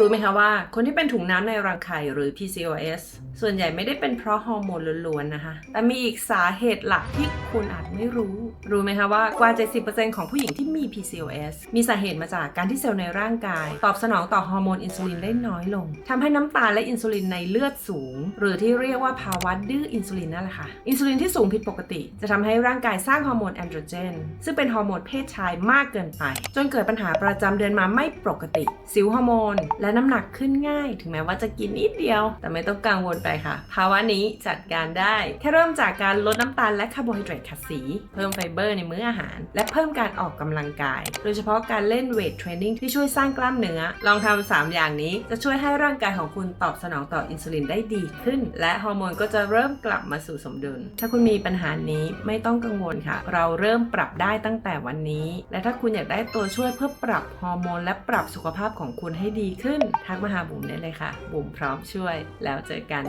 รู้ไหมคะว่า คนที่เป็นถุงน้ำในรังไข่หรือ PCOS ส่วนใหญ่ไม่ได้เป็นเพราะฮอร์โมนล้วนๆนะคะ แต่มีอีกสาเหตุหลักที่คุณอาจไม่รู้ รู้ไหมคะว่ากว่า 70%ของผู้หญิงที่มี PCOS มีสาเหตุมาจากการที่เซลล์ในร่างกาย ตอบสนองต่อฮอร์โมนอินซูลินได้น้อยลงทำให้น้ำตาลและอินซูลินในเลือดสูง หรือที่เรียกว่าภาวะดื้ออินซูลินนั่นแหละค่ะ อินซูลินที่สูงผิดปกติ จะทำให้ร่างกายสร้างฮอร์โมนแอนโดรเจน ซึ่งเป็นฮอร์โมนเพศชายมากเกินไป จนเกิดปัญหาประจำเดือนมาไม่ปกติ สิวฮอร์โมนและและน้ำหนักขึ้นง่าย ถึงแม้ว่าจะกินนิดเดียว แต่ไม่ต้องกังวลไปค่ะ ภาวะนี้จัดการได้ แค่เริ่มจากการลดน้ำตาลและคาร์โบไฮเดรตขัดสี เพิ่มไฟเบอร์ในมื้ออาหาร และเพิ่มการออกกำลังกาย โดยเฉพาะการเล่นเวทเทรนนิ่งที่ช่วยสร้างกล้ามเนื้อ ลองทำ3อย่างนี้จะช่วยให้ร่างกายของคุณตอบสนองต่ออินซูลินได้ดีขึ้น และฮอร์โมนก็จะเริ่มกลับมาสู่สมดุล ถ้าคุณมีปัญหานี้ไม่ต้องกังวลค่ะ เราเริ่มปรับได้ตั้งแต่วันนี้ และถ้าคุณอยากได้ตัวช่วยเพื่อปรับฮอร์โมนและปรับสุขภาพของคุณให้ดีขึ้น ทักมาหาบุ๋มได้เลยค่ะ บุ๋มพร้อมช่วยแล้วเจอกัน